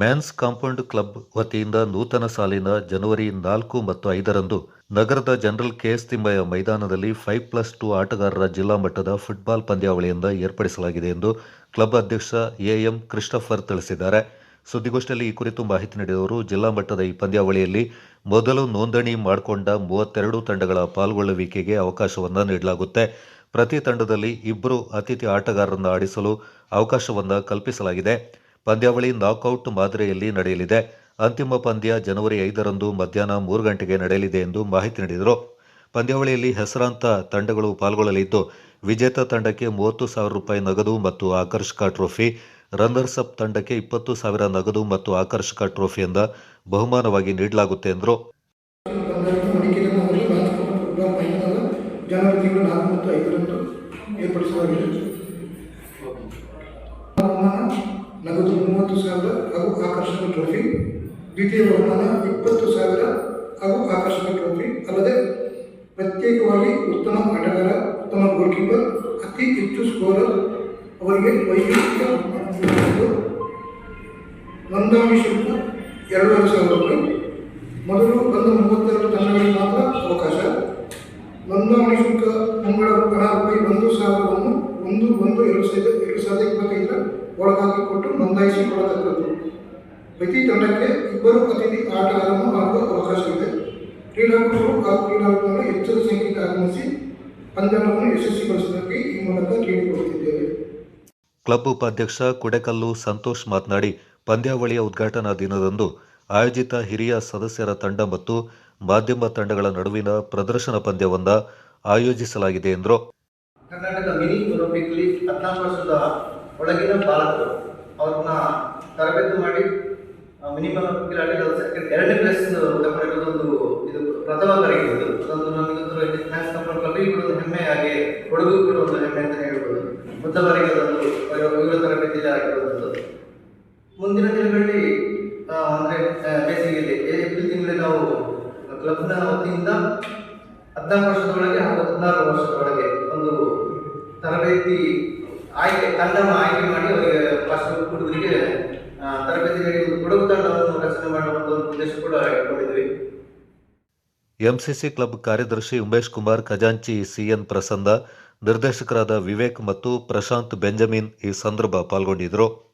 Mans compound club ವತಿಯಿಂದ ನೂತನ ಸಾಲಿನ ಜನವರಿ ನಾಲ್ಕು ಮತ್ತು ಐದರಂದು ನಗರದ ಜನರಲ್ ಕೆಎಸ್ ತಿಮ್ಮಯ್ಯ ಮೈದಾನದಲ್ಲಿ ಫೈವ್ ಪ್ಲಸ್ ಟು ಆಟಗಾರರ ಜಿಲ್ಲಾ ಮಟ್ಟದ ಫುಟ್ಬಾಲ್ ಪಂದ್ಯಾವಳಿಯಿಂದ ಏರ್ಪಡಿಸಲಾಗಿದೆ ಎಂದು ಕ್ಲಬ್ ಅಧ್ಯಕ್ಷ ಎಎಂ ಕ್ರಿಸ್ಟಫರ್ ತಿಳಿಸಿದ್ದಾರೆ. ಸುದ್ದಿಗೋಷ್ಠಿಯಲ್ಲಿ ಈ ಕುರಿತು ಮಾಹಿತಿ ನೀಡಿದವರು, ಜಿಲ್ಲಾ ಮಟ್ಟದ ಈ ಪಂದ್ಯಾವಳಿಯಲ್ಲಿ ಮೊದಲು ನೋಂದಣಿ ಮಾಡಿಕೊಂಡ ಮೂವತ್ತೆರಡು ತಂಡಗಳ ಪಾಲ್ಗೊಳ್ಳುವಿಕೆಗೆ ಅವಕಾಶವನ್ನು ನೀಡಲಾಗುತ್ತೆ. ಪ್ರತಿ ತಂಡದಲ್ಲಿ ಇಬ್ಬರು ಅತಿಥಿ ಆಟಗಾರರನ್ನು ಆಡಿಸಲು ಅವಕಾಶವನ್ನು ಕಲ್ಪಿಸಲಾಗಿದೆ. ಪಂದ್ಯಾವಳಿ ನಾಕ್ಔಟ್ ಮಾದರಿಯಲ್ಲಿ ನಡೆಯಲಿದೆ. ಅಂತಿಮ ಪಂದ್ಯ ಜನವರಿ ಐದರಂದು ಮಧ್ಯಾಹ್ನ ಮೂರು ಗಂಟೆಗೆ ನಡೆಯಲಿದೆ ಎಂದು ಮಾಹಿತಿ ನೀಡಿದರು. ಪಂದ್ಯಾವಳಿಯಲ್ಲಿ ಹೆಸರಾಂತ ತಂಡಗಳು ಪಾಲ್ಗೊಳ್ಳಲಿದ್ದು, ವಿಜೇತ ತಂಡಕ್ಕೆ ಮೂವತ್ತು ಸಾವಿರ ರೂಪಾಯಿ ನಗದು ಮತ್ತು ಆಕರ್ಷಕ ಟ್ರೋಫಿ ರನ್ನರ್ಸ್ ಅಪ್ ತಂಡಕ್ಕೆ ಇಪ್ಪತ್ತು ಸಾವಿರ ನಗದು ಮತ್ತು ಆಕರ್ಷಕ ಟ್ರೋಫಿಯಿಂದ ಬಹುಮಾನವಾಗಿ ನೀಡಲಾಗುತ್ತೆ ಎಂದರು. ನಗದು ಮೂವತ್ತು ಸಾವಿರ ಹಾಗೂ ಆಕರ್ಷಕ ಟ್ರೋಫಿ ದ್ವಿತೀಯ ಬಹುಮಾನ ಇಪ್ಪತ್ತು ಸಾವಿರ ಹಾಗೂ ಆಕರ್ಷಕ ಟ್ರೋಫಿ ಅಲ್ಲದೆ ಪ್ರತ್ಯೇಕವಾಗಿ ಉತ್ತಮ ಆಟಗಾರ, ಉತ್ತಮ ಗೋಲ್ ಕೀಪರ್ ಅತಿ ಹೆಚ್ಚು ಸ್ಕೋರರ್ ಅವರಿಗೆ ವೈಯಕ್ತಿಕ ನೋಂದಣಿ ಶುಲ್ಕ ಎರಡೂವರೆ ಸಾವಿರ ರೂಪಾಯಿ. ಮೊದಲು ಬಂದ ಮೂವತ್ತೆರಡು ತಂಡಗಳಿಗೆ ಮಾತ್ರ ಅವಕಾಶ. ನೋಂದಣಿ ಶುಲ್ಕ ಮುಂಗಡ ಹಣ ರೂಪಾಯಿ ಒಂದು ಸಾವಿರವನ್ನು ಒಂದು ಒಂದು ಎರಡು ಸಾವಿರದ ಎರಡು ಸಾವಿರದ ಇಪ್ಪತ್ತೈದರ ಒಳಗಾಗಿ ಕೊಟ್ಟು ನೋಂದಾಯಿಸಿಕೊಳ್ಳತಕ್ಕದ್ದು. ಪ್ರತಿ ತಂಡಕ್ಕೆ ಇಬ್ಬರು ಅತಿಥಿ ಆಟಗಾರರನ್ನು ಆಡುವ ಅವಕಾಶವಿದೆ ಕ್ರೀಡಾಪಟುಗಳು ಹಾಗೂ ಕ್ರೀಡಾಪಟುಗಳು ಹೆಚ್ಚಿನ ಸಂಖ್ಯೆಗೆ ಆಗಮಿಸಿ ಪಂದ್ಯವನ್ನು ಯಶಸ್ವಿಗೊಳಿಸುವುದಕ್ಕೆ ಈ ಮೂಲಕ ಕೇಳಿಕೊಳ್ಳುತ್ತಿದ್ದೇವೆ ಕ್ಲಬ್ ಉಪಾಧ್ಯಕ್ಷ ಕುಡೆಕಲ್ಲು ಸಂತೋಷ್ ಮಾತನಾಡಿ ಪಂದ್ಯಾವಳಿಯ ಉದ್ಘಾಟನಾ ದಿನದಂದು ಆಯೋಜಿತ ಹಿರಿಯ ಸದಸ್ಯರ ತಂಡ ಮತ್ತು ಮಾಧ್ಯಮ ತಂಡಗಳ ನಡುವಿನ ಪ್ರದರ್ಶನ ಪಂದ್ಯವನ್ನ ಆಯೋಜಿಸಲಾಗಿದೆ ಎಂದರು. ಕರ್ನಾಟಕ ಮಿನಿ ಒಲಿಂಪಿಕ್ ಲೀಗ್ ಹದಿನಾಲ್ಕು ವರ್ಷದ ಒಳಗಿನ ಬಾಲಕರು, ಅವ್ರನ್ನ ತರಬೇತಿ ಮಾಡಿ ಮಿನಿಮಮ್ ಸೆಕೆಂಡ್, ಎರಡನೇ ಪ್ಲೇಸ್ ತಗೊಂಡಿರೋದೊಂದು ಇದು ಪ್ರಥಮ ಬಾರಿಗೆ ಇದು ಅದೊಂದು ನಮಗೊಂದು ನ್ಯಾಷನಲ್ ಕೂಡ ಒಂದು ಹೆಮ್ಮೆಯಾಗಿ ಕೊಡಗು ಕೂಡ ಒಂದು ಹೆಮ್ಮೆ ಅಂತ ಹೇಳ್ಬೋದು. ಮೊದಲ ಬಾರಿಗೆ ಅದೊಂದು ತರಬೇತಿ ತರಬೇತಿಯಲ್ಲಿ ಆಗಿರುವಂಥದ್ದು. ಮುಂದಿನ ದಿನಗಳಲ್ಲಿ ಅಂದರೆ ಬೇಸಿಗೆಯಲ್ಲಿ ಏಪ್ರಿಲ್ ತಿಂಗಳಲ್ಲಿ ನಾವು ಕ್ಲಬ್ನ ವತಿಯಿಂದ ಹದಿನಾಲ್ಕು ವರ್ಷದೊಳಗೆ ಹಾಗೂ ಹದಿನಾರು ವರ್ಷದೊಳಗೆ ಒಂದು ತರಬೇತಿ ಆಯ್ಕೆ, ತಂಡವನ್ನು ಆಯ್ಕೆ ಮಾಡಿ ಅವರಿಗೆ ಫಸ್ಟ್ ಹುಡುಗರಿಗೆ ತರಬೇತಿ ಒಂದು ಕೊಡಗು ತಂಡವನ್ನು ರಚನೆ ಮಾಡುವ ಉದ್ದೇಶ ಕೂಡ ಇಟ್ಕೊಂಡಿದ್ವಿ. ಎಂಸಿಸಿ ಕ್ಲಬ್ ಕಾರ್ಯದರ್ಶಿ ಉಮೇಶ್ ಕುಮಾರ್, ಖಜಾಂಚಿ ಸಿಎನ್ ಪ್ರಸನ್ನ, ನಿರ್ದೇಶಕರಾದ ವಿವೇಕ್ ಮತ್ತು ಪ್ರಶಾಂತ್ ಬೆಂಜಮಿನ್ ಈ ಸಂದರ್ಭ ಪಾಲ್ಗೊಂಡಿದ್ದರು.